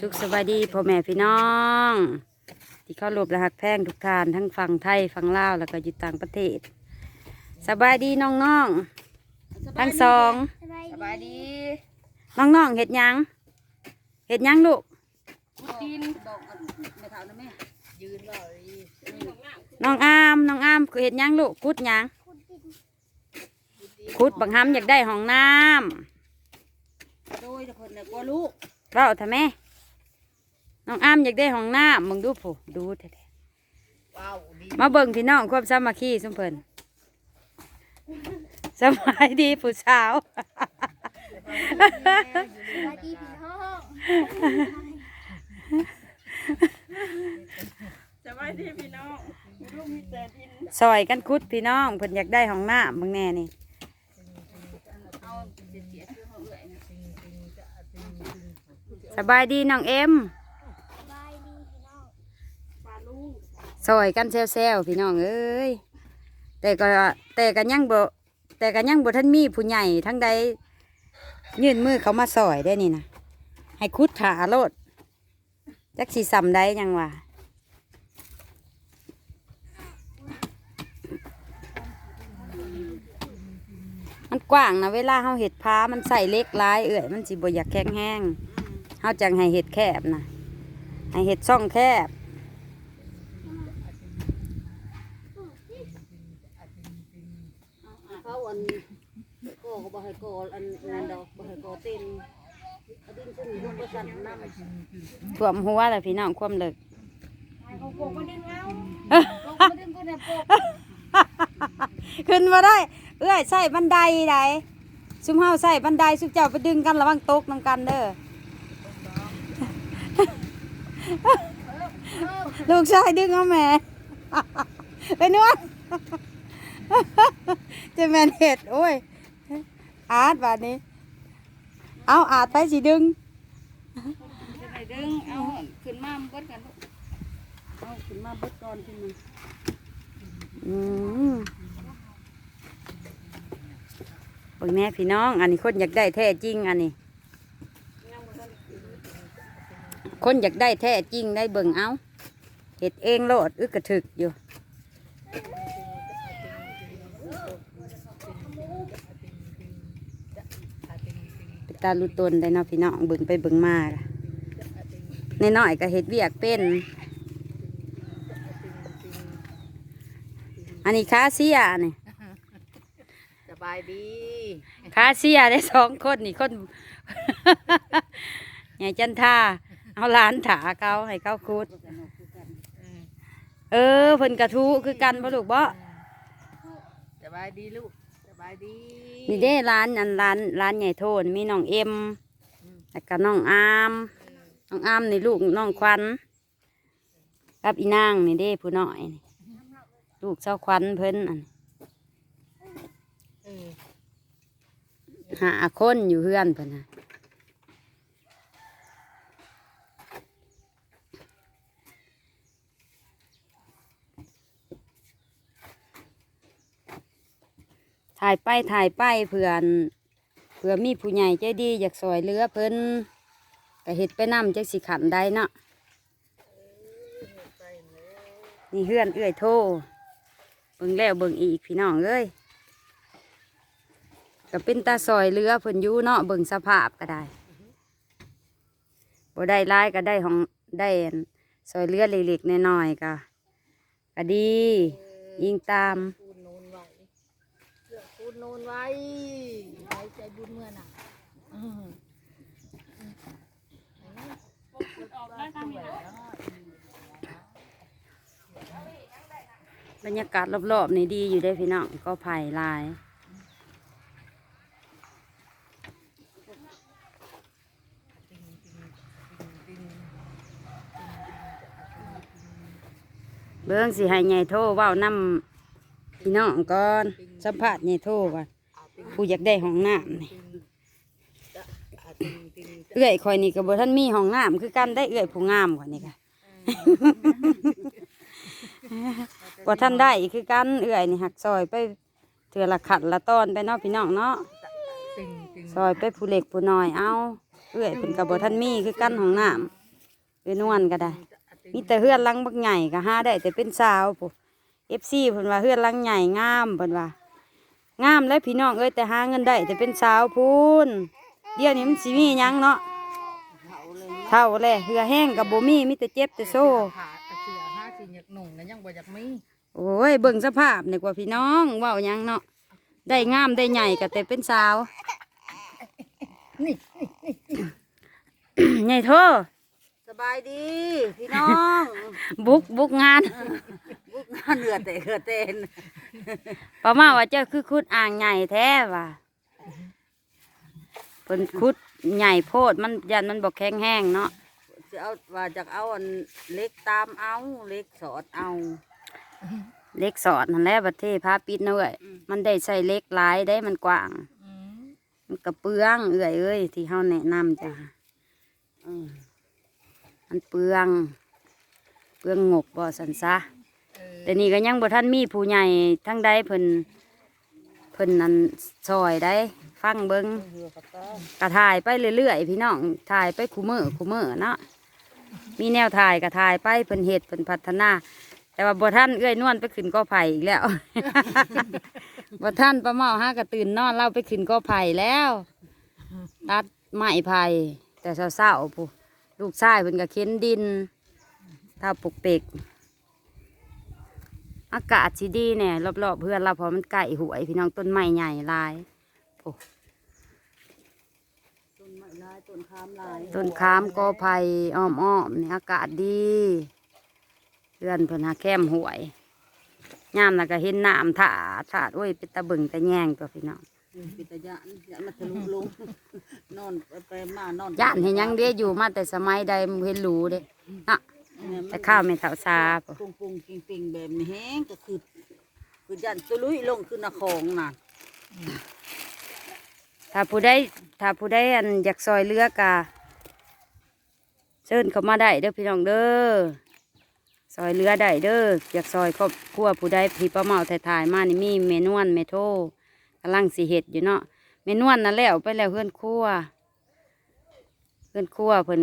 สุขสวัสดีพ่อแม่พี่น้อง ที่เข้ารบและหักแพงทุกท่านทั้งฝั่งไทยฝั่งลาวแล้วก็อยู่ต่างประเทศ สบายดีน้องๆทั้งสองสบายดีน้องๆเห็ดหยังเห็ดหยังลูกกินดอกอันไม่เท่านะแม่ยืนว่าเลยน้องอามน้องอามเห็ดหยังลูกคุดหยังคุดบังคับอยากได้ห้องน้โดยแต่คนเนี่ยกลัวลูกำ เราทำไมน้องอามอยากได้ห้องน้ำมึงดูผู้ดูแท้ว้าวดีๆมาเบิ่งพี่น้องควบสามัคคีสมเพิ่นสบายดีผู้สาวสวัสดีพี่น้องสบายดีพี่น้องลูกมีแต่ดินซอยกันคุดพี่น้องเพิ่นอยากได้ห้องน้ำมึงแน่นี่ เอาเสียเสียชื่อเขาเอื่อยนะ สบายดีน้องเอ็มสบายดีพี่น้องปลาลูกซอยกันแซวๆพี่น้องเอ้ยแต่ก็แต่ก็ยังบ่แต่ก็ยังบ่ทันมีผู้ใหญ่ทั้งใดยื่นมือเขามาซอยได้นี่นะให้คุดขาโลดจักสิซ้ำได้ยังวะมันกว้างนะเวลาเฮาเห็ดพามันใส่เล็กหลายเอื่อยมันสิบ่อยากแข็งแห้ง เฮาจังให้เห็ดแคบนะให้เห็ดช่องแคบ เขาอันก็บ่ให้กออันนั่นดอกบ่ให้กอเต้นเอาดินขึ้นลูกก็สั่นน้ำท่วมหัวเลยพี่น้องความเลิกเขาโกงมาดึงเอาโกงมาดึงก็เนี่ยโกงขึ้นมาได้ เอ้ยใส่บันไดไดซุมเฮาใส่บันไดซุมเจ้าไปดึงกันระวังตกนํกันเด้อ ลูกชายดึงเอาแม่ไปนวดจะแมนเห็ดโอ้ย อาร์ตบาดนี้ เอาอาร์ตไปสิดึงจะไปดึง เอาขึ้นมาเบิดกันลูกเอาขึ้นมาเบิดก่อนขึ้นมาอืมเบิ่งแน่พี่น้อง อันนี้คนอยากได้แท้จริงอันนี้ คนอยากได้แท้จริงได้เบิ่งเอาเห็ดเองโลดอึกกระถึกอยู่ไปตาลุตนได้เนาะพี่น้องเบิ่งไปเบิ่งมาในน้อยๆก็เห็ดเวียกเป็นอันนี้คาเซียนี่สบายดีคาเซียได้สองคนนี่คนใหญ่จันทา เอาหลานถาเขาให้เขาคูดเออเพิ่นกระทูคือกันบ่ลูกบ่สบายดีลูกสบายดีนี่เด้ร้านอันร้านร้านใหญ่โทนมีน้องเอ็มแล้วก็น้องอามน้องอามนี่ลูกน้องควันกับอีนางนี่เด้ผู้น้อยนี่ลูกเจ้าควันเพิ่นอันเออหาคนอยู่เฮือนเพิ่นน่ะ ถ่ายไปถ่ายไปเพื่อนเพื่อมีผู้ใหญ่ใจดี อยากซอยเหลือเพิ่นก็เฮ็ดไปนำจักสิขันได้เนาะนี่เฮือนเอื้อยโทเบิ่งแล้วเบิ่งอีกพี่น้องเอ้ยก็เป็นตาซอยเรือเพิ่นอยู่เนาะเบิ่งสภาพก็ได้บ่ได้ร้ายก็ได้ของได้ซอยเรือเล็กๆน้อยๆก็ก็ดี ยิงตาม ปูนนูนไว้เลือกปู นนูนไว้ไว้ใจบุญเมื่อน่ะบรรยากาศรอบๆนี่ดีอยู่ได้พี่น้องก็ไผ่ลายเบิ้องสิให้ใหญ่โทเว้านำ พี่น้องก่อนสัมผัสใหญ่โทก่อนผู้อยากได้ห้องน้ำนี่เอื้อยคอยนี่ก็บ่ท่านมีห้องน้ำคือกันได้เอื้อยผู้งามกว่านี่ค่ะบ่ท่านได้คือกันเอื้อยนี่หักซอยไปเถื่อละขัดละตอนไปเนาะพี่น้องเนาะติงติงซอยไปผู้เล็กผู้น้อยเอาเเอื้อยเพิ่นก็บ่ทันมีคือกันของน้ำเอ้ยนวลก็ได้มีแต่เฮือนหลังบักใหญ่ก็หาได้แต่เป็นสาว พุ FC เพิ่นว่าเฮือนหลังใหญ่งามเพิ่นว่างามแล้วพี่น้องเอ้ยแต่หาเงินได้แต่เป็นสาวพูนเดี๋ยวนี้มันสิมีหยังเนาะเขาเลยเท่าแลเหือแห้งกับบ่มีมีแต่เจ็บแต่โซ่ขาดเสือห้าสิอยากหนุ่งนะยังบ่อยากมีโอ้ยเบิ่งสภาพนี่กว่าพี่น้องเว้าหยังเนาะได้งามได้ใหญ่ก็แต่เป็นสาวนี่ใหญ่โทสบายดีพี่น้อง บุกบุกงาน บุกงานเหนือแต่เหนือเต้นประมาณว่าเจ้าคือคุดอ่างใหญ่แท้ว่ะเพิ่นคุดใหญ่โพดมันยันมันบ่แข็งแห้งเนาะจะเอาว่าจากเอาอันเล็กตามเอาเล็กสอดเอา เล็กสอดนั่นแหละประเทศพาปิดเนาะเอ้ยอืมมันได้ใส่เล็กหลายได้มันกว้างอืมมันกระเปืองเอื่อยเอ้ยที่เฮาแนะนำจ้ะอืมมันเปลืองเปลืองงบบ่สันซะเออ แต่นี่ก็ยังบ่ทันมีผู้ใหญ่ทั้งใดเพิ่นเพิ่นนั่นซอยได้ ฟังเบิงเหือกระต้อกระถ่ายไปเรื่อยๆพี่น้องถ่ายไปคูมือคูมือเนาะมีแนวถ่ายกระถ่ายไปเพิ่นเฮ็ดเพิ่นพัฒนา แต่ว่าบ่ทันเอื้อยนวลไปขึ้นกอไผ่อีกแล้วบ่ทันป้าเมาห้ากระตื่นนอนเล่าไปขึ้นกอไผ่แล้วตัดไม้ไผ่แต่เศร้าๆผู้ลูกชายเพิ่นก็เข็นดินถ้าปลุกเปก อากาศสิดีเนี่ยรอบๆเพื่อนเราเพราะมันไก่หวยพี่น้องต้นไม้ใหญ่หลายโอ้ต้นไม้ลายต้นคามลายต้นขามกอไผ่อ้อมๆนี่อากาศดีเพื่อนเพิ่นหาแคมหวยยามน่ะก็เห็นน้ำถาถาดโอ้ยเป็นตะบึงตะแยงตัวพี่น้องอืมปิตยานยานมาทะลุลงนอนไปไปมานอนย่านเห็นยังเด้อยู่มาแต่สมัยใดมึงเห็นรู้เด้น่ะเนี่ยมัน แต่ข้าวไม่เท่าซาปะปุงปุงปิงปิงแบบนี้แห้งก็คือคือยันตุลุยลงคือนาของน่ะถ้าผู้ใดถ้าผู้ใดอันอยากซอยเรือกะเชิญเข้ามาได้เด้อพี่น้องเด้อซอยเรือได้เด้ออยากซอยครอบครัวผู้ใดพี่ป้าเมาถ่ายๆมานี่มีเมนวนเมโทกำลังสีเห็ดอยู่เนาะเมนวนนั่นแล้วไปแล้วเพื่อนครัวเพื่อนครัวเพิ่น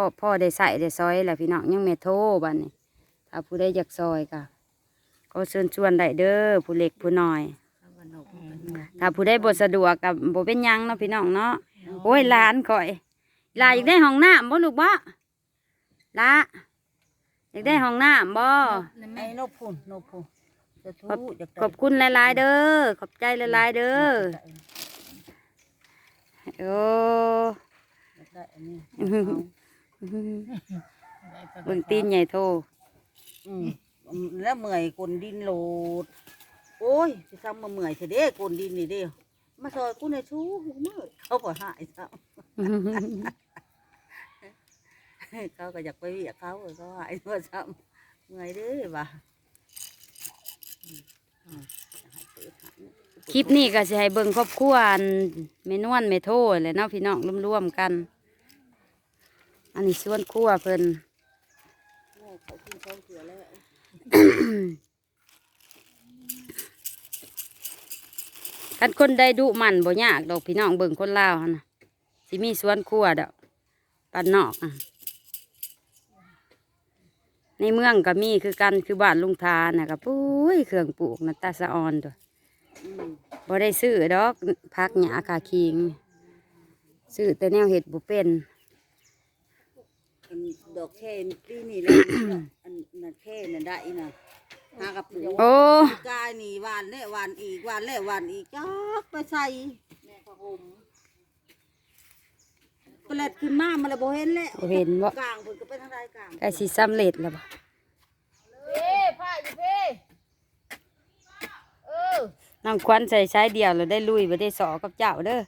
พ่อพ่อได้ใส่ได้ซอยแล้วพี่น้องยังเมโทบ้านนี้ถ้าผู้ใดอยากซอยกะก็เชิญชวนได้เด้อผู้เล็กผู้น้อย ถ้าผู้ใดบ่สะดวกกับบ่เป็นหยังเนาะพี่น้องเนาะโอ้ยหลานข่อยหลานอยากได้ห้องน้ำบ่ลูกบ่ละอยากได้ห้องน้ำบ่นั่นไอ้แม่นกพุ่นนกพุ่นจะทุอยากได้ขอบคุณหลาย ๆ เด้อขอบใจหลายๆเด้อโอ้อยากได้อันนี้ เบิ่งตีนใหญ่โตอืมแล้วเมื่อยกลดินโหลด โอ้ยสิซ้ำมาเมื่อยเถอะเด้กลดินนี่เด้มาซอยกูในอยชูมือเขาบ่หายซ้ำเขาก็อยากไปเวียกเขาเขาหายมาซ้ำเมื่อยเด้อว่ะอืมอืมอยากให้เปิดหาคลิปนี้ก็สิให้เบิ่งครอบครัวอันแม่นวลแม่โทแหละเนาะพี่น้องร่วมๆกัน อันนี้ส่วนครัวเพิ่นโง่เขากินเขาเสือแล้วคันคนได้ดุมันบ่ยากดอกพี่น้องเบิ่งคนลาวนน่ะสิมีสวนครัวดอกปันนอกอะในเมืองก็มีคือกันคือบ้านลุงทานน่ะก็ปุ้ยเครื่องปลูกนะตาสะออนตัวบ่ได้ซื้อดอกพักหญ้าคาคิงซื้อแต่แนวเห็ดบ่เป็น อันดอกแค่ปีนี่แล้วอันนั้นแค่นั่นได้น่ะหากระปุกโอ้กายนี่หวานแล้วหวานอีกหวานแล้วหวานอีกจักไปใส่แม่พะหมเปลดขึ้นมามันเลยบ่เห็นแล้วบ่เห็นบ่กลางเพิ่นก็ไปทางใดกลางใกล้สิสำเร็จแล้วบ่เพ่ผ้าอยู่เพ่เออน้องควันใส่ใช้เดียวแล้วได้ลุยบ่ได้สอกับเจ้าเด้อ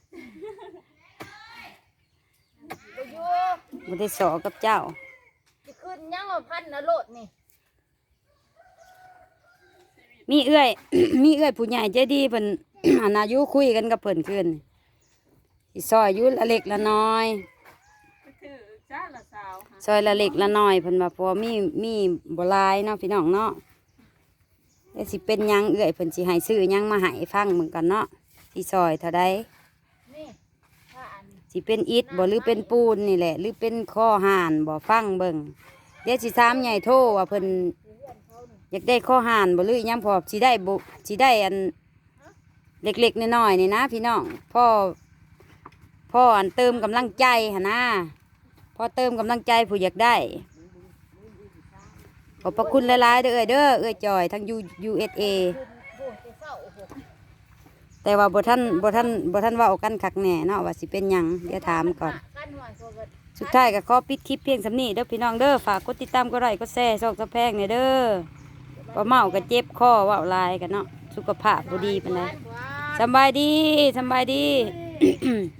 บ่อยู่ บ่ได้สอกับเจ้าสิขึ้นยังว่าพันนะโลดนี่มีเอื้อย มีเอื้อยผู้ใหญ่ใจดีเพิ่น อันอายุคุยกันกับเพิ่นคืนสิซอยอายุละเล็กละน้อยซอยละเล็กละน้อยเพิ่นว่าเพอมีมีบ่หลายเนาะพี่น้องเนาะแล้วสิเป็นหยังเอื้อยเพิ่นสิให้ซื้อหยังมาให้ฟังเหมือนกันเนาะสิซอยเท่าใดนี่ผ้าอัน สิเป็นอิฐบ่หรือเป็นปูนนี่แหละ หรือเป็นข้อห่านบ่ฟังเบิ่งเดี๋ยวสิถามใหญ่โทว่าเพิ่นอยากได้ข้อห่านบ่หรืออิหยังพอสิได้บ่สิได้อันเล็กๆน้อยๆนี่นะ พี่น้องพ่อพ่ออันเติมกำลังใจหั่นนะพ่อเติมกำลังใจผู้อยากได้ขอบพระคุณหลายๆเด้อเอ้ยเด้อเอ้ยจอยทั้ง U USA แต่ว่าบ่ท่านบ่ท่านบ่ท่านเว่ากันคักแน่เนาะว่าสิเป็นหยังเดี๋ยวถามก่อนกันหน่อยพอเบิดสุดท้ายก็ขอปิดคลิปเพียงสำนี้เด้อพี่น้องเด้อฝากกดติดตามก็ไลค์ก็แชร์ซอกสะแพงเนี่ยเด้อบ่เมาก็เจ็บคอเว่าหลายกันเนาะสุขภาพบ่ดีปานใดหวานสำบายดีสำบายดีๆ